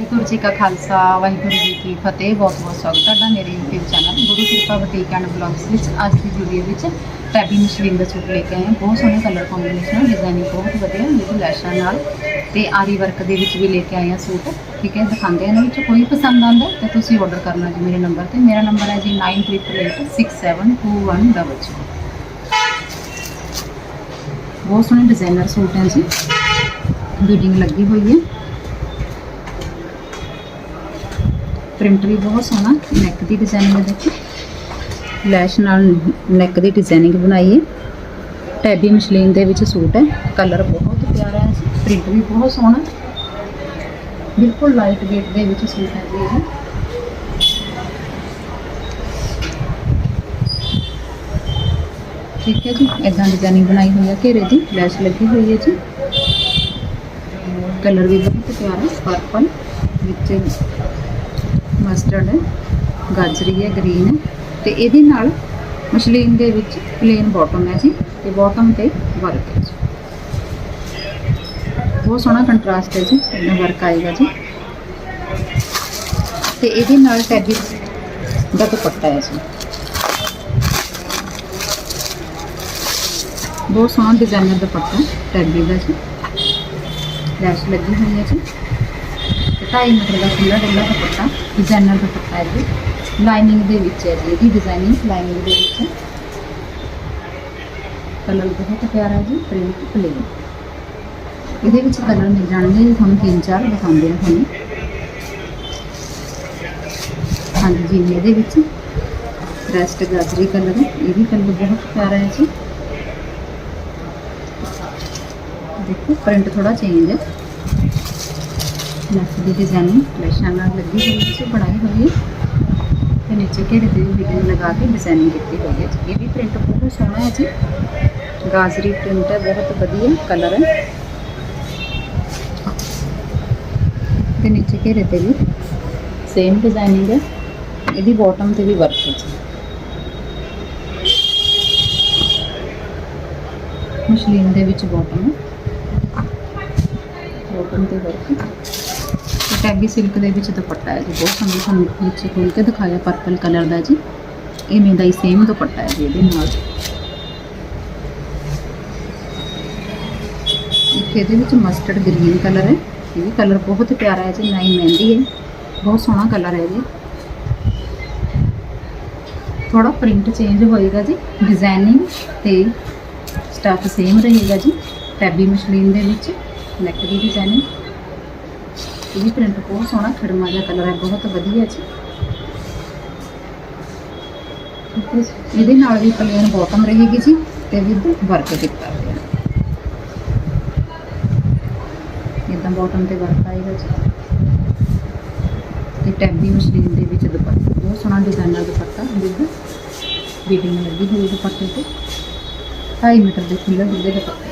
ਵਾਹਿਗੁਰੂ ਜੀ ਕਾ ਖਾਲਸਾ, ਵਾਹਿਗੁਰੂ ਜੀ ਕੀ ਫਤਿਹ। ਬਹੁਤ ਬਹੁਤ ਸਵਾਗਤ ਤੁਹਾਡਾ ਮੇਰੇ YouTube ਚੈਨਲ ਗੁਰੂ ਕਿਰਪਾ ਬੁਟੀਕ ਐਂਡ ਬਲੌਗਸ ਵਿੱਚ। ਅੱਜ ਦੀ ਵੀਡੀਓ ਵਿੱਚ ਟੈਬੀ ਮਸ਼ਲੀਨ ਦਾ ਸੂਟ ਲੈ ਕੇ ਆਏ ਹਾਂ। ਬਹੁਤ ਸੋਹਣੇ ਕਲਰ ਕੰਬੀਨੇਸ਼ਨ ਡਿਜ਼ਾਈਨਿੰਗ ਬਹੁਤ ਵਧੀਆ ਵਿਦ ਲੈਸ਼ਾਂ ਨਾਲ। ਤੇ ਆਰੀ ਵਰਕ ਦੇ ਵਿੱਚ ਵੀ ਲੈ ਕੇ ਆਏ ਹਾਂ ਸੂਟ। ਠੀਕ ਹੈ, ਦਿਖਾਉਂਦੇ ਇਹਨਾਂ ਵਿੱਚ। ਕੋਈ ਪਸੰਦ ਆਉਂਦਾ ਤਾਂ ਤੁਸੀਂ ਆਰਡਰ ਕਰਨਾ ਜੀ ਮੇਰੇ ਨੰਬਰ ਤੇ। ਮੇਰਾ ਨੰਬਰ ਹੈ ਜੀ 9888672100 ਬਹੁਤ ਸੋਹਣੇ ਡਿਜ਼ਾਈਨਰ ਸੂਟ ਹੈ ਜੀ। ਬੀਡਿੰਗ ਲੱਗੀ ਹੋਈ ਹੈ। ਪ੍ਰਿੰਟ ਵੀ ਬਹੁਤ ਸੋਹਣਾ ਨੈਕ ਦੀ ਡਿਜ਼ਾਈਨਿੰਗ ਹੈ ਦੇਖੋ ਲੈਸ਼ ਨਾਲ ਨੈਕ ਦੀ ਡਿਜ਼ਾਈਨਿੰਗ ਬਣਾਈ ਹੈ। ਟੈਬੀ ਮਸ਼ਲੀਨ ਦੇ ਵਿੱਚ ਸੂਟ ਹੈ। ਕਲਰ ਬਹੁਤ ਪਿਆਰਾ ਹੈ। ਪ੍ਰਿੰਟ ਵੀ ਬਹੁਤ ਸੋਹਣਾ। ਬਿਲਕੁਲ ਲਾਈਟ weight ਦੇ ਵਿੱਚ ਸੂਟ ਹੈ ਜੀ ਇਹ। ਠੀਕ ਹੈ ਜੀ ਇਦਾਂ ਡਿਜ਼ਾਈਨਿੰਗ ਬਣਾਈ ਹੋਈ ਹੈ ਘੇਰੇ ਦੀ। ਲੈਸ਼ ਲੱਗੀ ਹੋਈ ਹੈ ਜੀ। ਕਲਰ ਵੀ ਬਹੁਤ ਪਿਆਰਾ ਪਰਪਲ ਵਿੱਚ ਮਸਟਰਡ ਹੈ, ਗਾਜਰੀ ਹੈ ਗ੍ਰੀਨ ਹੈ ਤੇ ਇਹਦੇ ਨਾਲ ਮਸ਼ਲੀਨ ਦੇ ਵਿੱਚ ਪਲੇਨ ਬਾਟਮ ਹੈ ਜੀ ਤੇ ਬਾਟਮ ਤੇ ਵਰਕ ਹੈ ਜੀ। ਬਹੁਤ ਸੋਹਣਾ ਕੰਟਰਾਸਟ ਹੈ ਜੀ ਇਹਦਾ ਵਰਕ ਆਏਗਾ ਜੀ। ਤੇ ਇਹਦੇ ਨਾਲ ਟੈਬੀ ਦਾ ਦੁਪੱਟਾ ਹੈ ਜੀ। ਬਹੁਤ ਸੋਹਣਾ ਡਿਜ਼ਾਈਨਰ ਦੁਪੱਟਾ ਟੈਬੀ ਦਾ ਜੀ। ਲੈਸ਼ ਲੱਗੀ ਹੋਈ ਹੈ ਜੀ। ਢਾਈ ਮੀਟਰ ਦਾ ਖੁੱਲਾ ਡੁੱਲਾ ਦੁਪੱਟਾ ਡਿਜ਼ਾਈਨਰ ਦੁਪੱਟਾ ਹੈ ਜੀ। ਲਾਈਨਿੰਗ ਦੇ ਵਿੱਚ ਹੈ ਜੀ, ਇਹਦੀ ਡਿਜ਼ਾਈਨਿੰਗ ਲਾਈਨਿੰਗ ਦੇ ਵਿੱਚ। ਕਲਰ ਬਹੁਤ ਪਿਆਰਾ ਜੀ ਪ੍ਰਿੰਟ ਪਲੇਨ ਇਹਦੇ ਵਿੱਚ ਕਲਰ ਮਿਲ ਜਾਣਗੇ ਤੁਹਾਨੂੰ ਤਿੰਨ ਚਾਰ ਦਿਖਾਉਂਦੇ ਆ ਤੁਹਾਨੂੰ। ਹਾਂਜੀ ਜੀ, ਇਹਦੇ ਵਿੱਚ ਰੈਸਟ ਗਾਜਰੀ ਕਲਰ ਇਹ ਵੀ ਕਲਰ ਬਹੁਤ ਪਿਆਰਾ ਹੈ ਜੀ। ਦੇਖੋ ਪ੍ਰਿੰਟ ਥੋੜਾ ਚੇਂਜ ਹੈ। ਨੈਕ ਦੀ ਡਿਜ਼ਾਈਨਿੰਗ ਲੈਸ਼ਾਂ ਨਾਲ ਲੱਗੀ ਹੋਈ ਹੈ ਬਣਾਈ ਹੋਈ ਹੈ ਤੇ ਨੀਚੇ ਘੇਰੇ ਤੇ ਵੀ ਲਗਾ ਕੇ ਡਿਜ਼ਾਈਨਿੰਗ ਕੀਤੀ ਹੋਈ ਹੈ ਜੀ। ਇਹ ਵੀ ਪ੍ਰਿੰਟ ਬਹੁਤ ਸੋਹਣਾ ਹੈ ਜੀ ਗਾਜਰੀ ਪ੍ਰਿੰਟ ਹੈ ਬਹੁਤ ਵਧੀਆ ਕਲਰ ਹੈ ਤੇ ਨੀਚੇ ਘੇਰੇ ਤੇ ਵੀ ਸੇਮ ਡਿਜ਼ਾਈਨਿੰਗ ਹੈ ਇਹਦੀ ਬਾਟਮ ਤੇ ਵੀ ਵਰਕ ਹੈ ਜੀ ਮਸ਼ਲੀਨ ਦੇ ਵਿੱਚ ਬਾਟਮ ਹੈ ਬਾਟਮ ਤੇ ਵਰਕ ਟੈਬੀ ਸਿਲਕ ਦੇ ਵਿੱਚ ਦੁਪੱਟਾ ਹੈ ਜੀ। ਬਹੁਤ ਸੋਹਣਾ ਤੁਹਾਨੂੰ ਨੀਚੇ ਖੋਲ ਕੇ ਦਿਖਾਇਆ ਪਰਪਲ ਕਲਰ ਦਾ ਜੀ। ਇਵੇਂ ਦਾ ਹੀ ਸੇਮ ਦੁਪੱਟਾ ਹੈ ਜੀ ਇਹਦੇ ਨਾਲ। ਇਹਦੇ ਵਿੱਚ ਮਸਟਰਡ ਗ੍ਰੀਨ ਕਲਰ ਹੈ। ਇਹ ਵੀ ਕਲਰ ਬਹੁਤ ਪਿਆਰਾ ਹੈ ਜੀ ਨਾਈ ਮਹਿੰਦੀ ਹੈ। ਬਹੁਤ ਸੋਹਣਾ ਕਲਰ ਹੈ ਜੀ। ਥੋੜਾ ਪ੍ਰਿੰਟ ਚੇਂਜ ਹੋਏਗਾ ਜੀ ਡਿਜ਼ਾਈਨਿੰਗ ਤੇ ਸਟਾਫ ਸੇਮ ਰਹੇਗਾ ਜੀ, ਟੈਬੀ ਮਸ਼ਲੀਨ ਦੇ ਵਿੱਚ ਨੈਕ ਦੀ ਡਿਜ਼ਾਈਨਿੰਗ ਇਹ ਵੀ ਪ੍ਰਿੰਟ ਬਹੁਤ ਸੋਹਣਾ ਖੜਮਾ ਜਿਹਾ ਕਲਰ ਹੈ, ਬਹੁਤ ਵਧੀਆ ਜੀ। ਇਹਦੇ ਨਾਲ ਵੀ ਪਲੇਨ ਬਾਟਮ ਰਹੇਗੀ ਜੀ ਤੇ ਵਿਦ ਵਰਕ ਕੀਤਾ ਹੋਇਆ ਇਦਾਂ ਬਾਟਮ ਤੇ ਵਰਕ ਆਏਗਾ ਜੀ। ਤੇ ਟੈਬੀ ਮਸ਼ੀਨ ਦੇ ਵਿੱਚ ਦੁਪੱਟਾ, ਬਹੁਤ ਸੋਹਣਾ ਡਿਜ਼ਾਈਨਰ ਦੁਪੱਟਾ ਵਿਦ ਬੀਡਿੰਗ ਲੱਗੀ ਹੋਈ ਦੁਪੱਟੇ ਤੇ। 2.5 ਮੀਟਰ ਦੇ ਖੁੱਲੇ ਡੁੱਲੇ ਦੁਪੱਟੇ।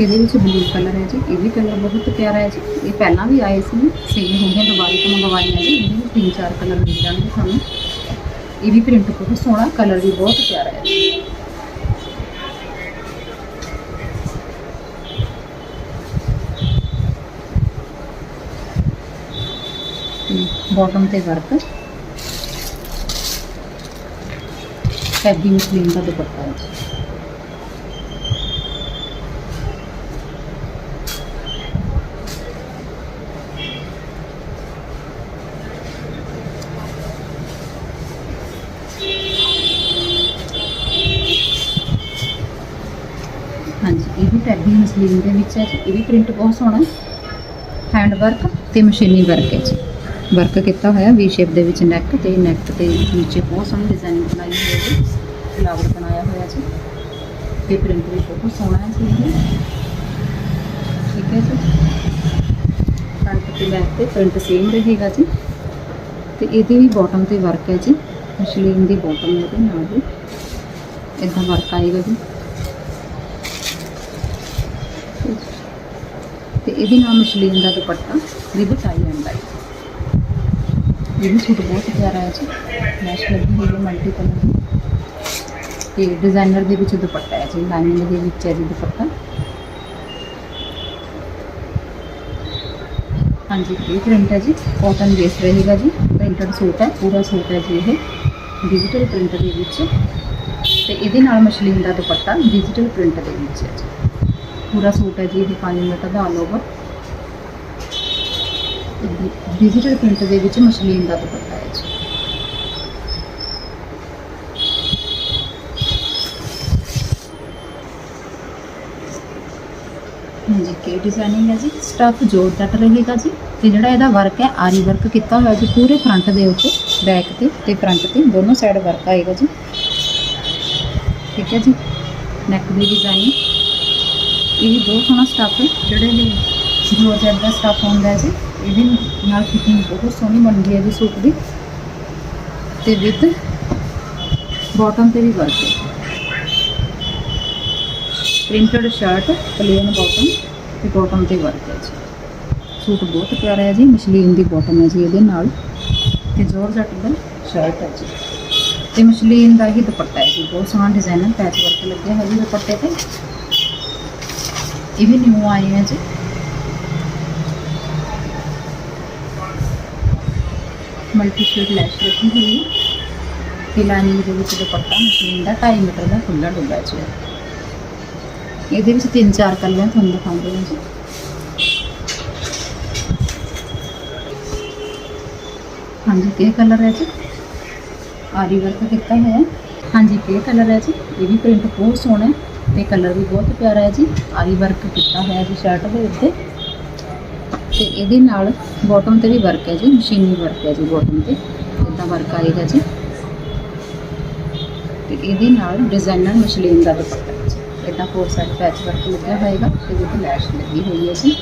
ਇਹਦੇ ਵਿੱਚ ਬਲੂ ਕਲਰ ਹੈ ਜੀ? ਇਹ ਵੀ ਕਲਰ ਬਹੁਤ ਪਿਆਰਾ ਹੈ ਜੀ। ਇਹ ਪਹਿਲਾਂ ਵੀ ਆਏ ਸੀ ਸੇਲ ਹੋ ਗਿਆ, ਦੁਬਾਰਾ ਤੋਂ ਮੰਗਵਾਈਆਂ ਜੀ। ਇਹਦੇ ਵਿੱਚ ਤਿੰਨ ਚਾਰ ਕਲਰ ਮਿਲ ਜਾਣਗੇ ਤੁਹਾਨੂੰ ਇਹ ਵੀ ਪ੍ਰਿੰਟ ਬਹੁਤ ਸੋਹਣਾ ਕਲਰ ਵੀ ਬਹੁਤ ਪਿਆਰਾ ਹੈ ਜੀ। ਬਾਟਮ ਤੇ ਵਰਕ ਫੈਬਰੀ ਮਸਲੀਨ ਦਾ ਦੁਪੱਟਾ ਹੈ ਹਾਂਜੀ, ਇਹ ਵੀ ਟੈਡੀ ਮਸਲੀਨ ਦੇ ਵਿੱਚ ਹੈ ਜੀ। ਇਹ ਵੀ ਪ੍ਰਿੰਟ ਬਹੁਤ ਸੋਹਣਾ ਹੈਂਡ ਵਰਕ ਤੇ ਮਸ਼ੀਨੀ ਵਰਕ ਹੈ ਜੀ। ਵਰਕ ਕੀਤਾ ਹੋਇਆ ਵੀ ਸ਼ੇਪ ਦੇ ਵਿੱਚ ਨੈਕ ਤੇ ਨੈਕ ਤੇ ਨੀਚੇ ਬਹੁਤ ਸੋਹਣੀ ਡਿਜ਼ਾਈਨਿੰਗ ਬਣਾਈ ਹੋਈ ਹੈ ਜੀ। ਫਲਾਵਰ ਬਣਾਇਆ ਹੋਇਆ ਜੀ। ਤੇ ਪ੍ਰਿੰਟ ਵੀ ਬਹੁਤ ਸੋਹਣਾ ਹੈ ਜੀ। ਇਹ ਠੀਕ ਹੈ ਜੀ। ਫਰੰਟ ਤੇ ਬੈਕ ਤੇ ਪ੍ਰਿੰਟ ਸੇਮ ਰਹੇਗਾ ਜੀ। ਤੇ ਇਹਦੀ ਵੀ ਬਾਟਮ ਤੇ ਵਰਕ ਹੈ ਜੀ। ਮਸ਼ਲੀਨ ਦੀ ਬਾਟਮ ਇਹਦੇ ਨਾਲ ਵੀ ਇਦਾਂ ਵਰਕ ਆਏਗਾ ਜੀ। ਇਹਦੇ ਨਾਲ ਮਸ਼ਲੀਨ ਦਾ ਦੁਪੱਟਾ ਵੀ ਆਈ ਜਾਂਦਾ ਹੈ। ਇਹ ਵੀ ਸੂਟ ਬਹੁਤ ਪਿਆਰਾ ਹੈ ਜੀ। ਮੈਸ਼ ਲੱਗੀ ਹੋਈ ਹੈ ਮਲਟੀ ਕਲਰ ਦੀ। ਤੇ ਡਿਜ਼ਾਈਨਰ ਦੇ ਵਿੱਚ ਦੁਪੱਟਾ ਹੈ ਜੀ। ਲਾਈਨਿੰਗ ਦੇ ਵਿੱਚ ਹੈ ਜੀ ਦੁਪੱਟਾ। ਹਾਂਜੀ, ਇਹ ਪ੍ਰਿੰਟ ਹੈ ਜੀ। ਕਾਟਨ ਬੇਸ ਰਹੇਗਾ ਜੀ। ਪ੍ਰਿੰਟਡ ਸੂਟ ਹੈ, ਪੂਰਾ ਸੂਟ ਹੈ ਜੀ ਇਹ। ਡਿਜੀਟਲ ਪ੍ਰਿੰਟ ਦੇ ਵਿੱਚ। ਤੇ ਇਹਦੇ ਨਾਲ ਮਸ਼ਲੀਨ ਦਾ ਦੁਪੱਟਾ ਡਿਜੀਟਲ ਪ੍ਰਿੰਟ ਦੇ ਵਿੱਚ ਹੈ ਜੀ। ਪੂਰਾ ਸੂਟ ਹੈ ਜੀ, ਇਹ 5 ਦਾ ਆਲ ਓਵਰ ਡਿਜੀਟਲ ਪ੍ਰਿੰਟ ਦੇ ਵਿੱਚ ਮਸ਼ਲੀਨ ਦਾ ਦੁਪੱਟਾ ਹੈ ਜੀ। ਹਾਂਜੀ, ਕੀ ਡਿਜ਼ਾਈਨਿੰਗ ਹੈ ਜੀ? ਸਟਫ ਤੱਕ ਰਹੇਗਾ ਜੀ। ਤੇ ਜਿਹੜਾ ਇਹਦਾ ਵਰਕ ਹੈ, ਆਰੀ ਵਰਕ ਕੀਤਾ ਹੋਇਆ ਜੀ, ਪੂਰੇ ਫਰੰਟ ਦੇ ਉੱਤੇ ਬੈਕ ਤੇ ਤੇ ਫਰੰਟ ਤੇ, ਦੋਨੋਂ ਸਾਈਡ ਵਰਕ ਆਏਗਾ ਜੀ। ਠੀਕ ਹੈ ਜੀ? ਨੈਕ ਦੀ ਡਿਜ਼ਾਈਨ ਇਹ ਬਹੁਤ ਸੋਹਣਾ ਸਟਫ ਹੈ। ਜਿਹੜੇ ਇਹ ਜੋਰਜੱਟ ਦਾ ਸਟਫ ਹੁੰਦਾ ਹੈ ਜੀ, ਇਹਦੇ ਨਾਲ ਫਿਟਿੰਗ ਬਹੁਤ ਸੋਹਣੀ ਬਣਦੀ ਹੈ ਜੀ ਸੂਟ ਦੀ। ਤੇ ਵਿਦ ਬਾਟਮ ਤੇ ਵੀ ਵਰਕ ਹੈ। ਪ੍ਰਿੰਟਡ ਸ਼ਰਟ ਪਲੇਨ ਬਾਟਮ ਤੇ ਬਾਟਮ ਤੇ ਵਰਕ ਹੈ ਜੀ। ਸੂਟ ਬਹੁਤ ਪਿਆਰਾ ਹੈ ਜੀ ਮਸ਼ਲੀਨ ਦੀ ਬਾਟਮ ਹੈ ਜੀ ਇਹਦੇ ਨਾਲ। ਤੇ ਜੋਰਜੱਟ ਦਾ ਸ਼ਰਟ ਹੈ ਜੀ। ਤੇ ਮਸ਼ਲੀਨ ਦਾ ਹੀ ਦੁਪੱਟਾ ਹੈ ਜੀ, ਬਹੁਤ ਸੋਹਣਾ ਡਿਜ਼ਾਈਨਰ ਪੈਚ ਵਰਕ ਲੱਗਿਆ ਹੈ ਜੀ ਦੁਪੱਟੇ ਤੇ। ਇਹ ਵੀ ਨਿਊ ਆਏ ਹੈ ਜੀ ਮਲਟੀ ਸ਼ੇਡ ਲੈਸ਼ ਲੱਗੀ ਹੋਈ ਹੈ ਤੇ ਲਾਈਨਿੰਗ ਦੇ ਵਿੱਚ ਦੁਪੱਟਾ ਮਸ਼ਲੀਨ ਦਾ 2.5 ਮੀਟਰ ਦਾ ਖੁੱਲਾ ਡੁੱਲਾ ਜੀ ਇਹਦੇ ਵਿੱਚ ਤਿੰਨ ਚਾਰ ਕਲਰ ਤੁਹਾਨੂੰ ਦਿਖਾਉਂਦੇ ਹਾਂ ਜੀ ਹਾਂਜੀ ਇਹ ਕਲਰ ਹੈ ਜੀ ਆਰੀ ਵਰਕ ਕੀਤਾ ਹੋਇਆ ਹਾਂਜੀ ਇਹ ਕਲਰ ਹੈ ਜੀ ਇਹ ਵੀ ਪ੍ਰਿੰਟ ਬਹੁਤ ਸੋਹਣਾ ਹੈ ਤੇ ਕਲਰ ਵੀ ਬਹੁਤ ਪਿਆਰਾ ਹੈ ਜੀ। ਆਰੀ ਵਰਕ ਕੀਤਾ ਹੋਇਆ ਜੀ ਸ਼ਰਟ ਦੇ ਉੱਤੇ। ਤੇ ਇਹਦੇ ਨਾਲ ਬਾਟਮ ਤੇ ਵੀ ਵਰਕ ਹੈ ਜੀ ਮਸ਼ੀਨੀ ਵਰਕ ਹੈ ਜੀ ਬਾਟਮ ਤੇ। ਇਦਾਂ ਵਰਕ ਆਏਗਾ ਜੀ। ਤੇ ਇਹਦੇ ਨਾਲ ਡਿਜ਼ਾਈਨਰ ਮਸ਼ਲੀਨ ਦਾ ਦੁਪੱਟਾ ਹੈ ਜੀ। ਇਦਾਂ ਫੋਰ ਸਾਈਡ ਪੈਚ ਵਰਕ ਲੱਗਿਆ ਹੋਏਗਾ ਤੇ ਵਿੱਚ ਲੈਸ਼ ਲੱਗੀ ਹੋਈ ਹੈ ਜੀ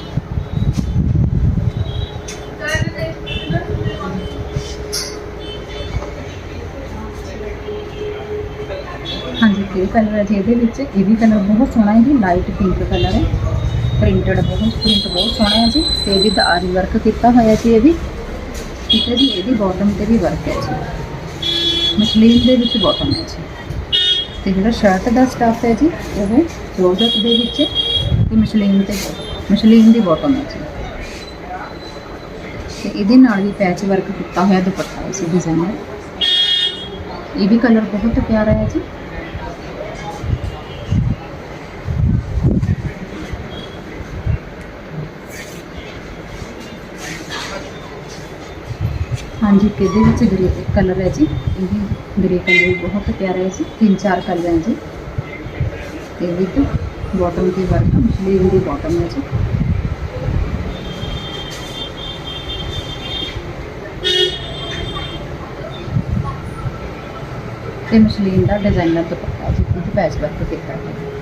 ਹਾਂਜੀ ਇਹ ਕਲਰ ਹੈ ਜੀ ਇਹਦੇ ਵਿੱਚ। ਇਹ ਵੀ ਕਲਰ ਬਹੁਤ ਸੋਹਣਾ ਹੈ ਜੀ। ਲਾਈਟ ਪਿੰਕ ਕਲਰ ਹੈ। ਪ੍ਰਿੰਟਡ ਬਹੁਤ ਪ੍ਰਿੰਟ ਬਹੁਤ ਸੋਹਣਾ ਹੈ ਜੀ। ਤੇ ਵਿਦ ਆਰੀ ਵਰਕ ਕੀਤਾ ਹੋਇਆ ਜੀ ਇਹ ਵੀ। ਠੀਕ ਹੈ ਜੀ ਇਹਦੀ ਬਾਟਮ ਤੇ ਵੀ ਵਰਕ ਹੈ ਜੀ। ਮਸ਼ਲੀਨ ਦੇ ਵਿੱਚ ਬਾਟਮ ਹੈ ਜੀ। ਤੇ ਜਿਹੜਾ ਸ਼ਰਟ ਦਾ ਸਟਫ ਹੈ ਜੀ, ਉਹ ਜੋਰਜਟ ਦੇ ਵਿੱਚ ਹੈ ਤੇ ਮਸ਼ਲੀਨ ਤੇ ਮਸ਼ਲੀਨ ਦੀ ਬਾਟਮ ਹੈ ਜੀ। ਤੇ ਇਹਦੇ ਨਾਲ ਵੀ ਪੈਚ ਵਰਕ ਕੀਤਾ ਹੋਇਆ ਦੁਪੱਟਾ ਹੈ ਜੀ ਡਿਜ਼ਾਈਨਰ ਇਹ ਵੀ ਕਲਰ ਬਹੁਤ ਪਿਆਰਾ ਹੈ ਜੀ। ਹਾਂਜੀ ਇਹਦੇ ਵਿੱਚ ਗ੍ਰੇ ਕਲਰ ਹੈ ਜੀ। ਇਹ ਵੀ ਗ੍ਰੇ ਕਲਰ ਵੀ ਬਹੁਤ ਪਿਆਰਾ ਹੈ ਜੀ। ਤਿੰਨ ਚਾਰ ਕਲਰ ਹੈ ਜੀ। ਤੇ ਵਿਦ ਬਾਟਮ ਦੀ ਵਰਕ ਮਛਲੀ ਦੀ ਬਾਟਮ ਹੈ ਜੀ। ਤੇ ਮਸ਼ਲੀਨ ਦਾ ਡਿਜ਼ਾਈਨਰ ਦੁਪੱਟਾ ਜੀ ਇਹ ਪੈਚ ਵਰਕ ਕੀਤਾ ਹੈ।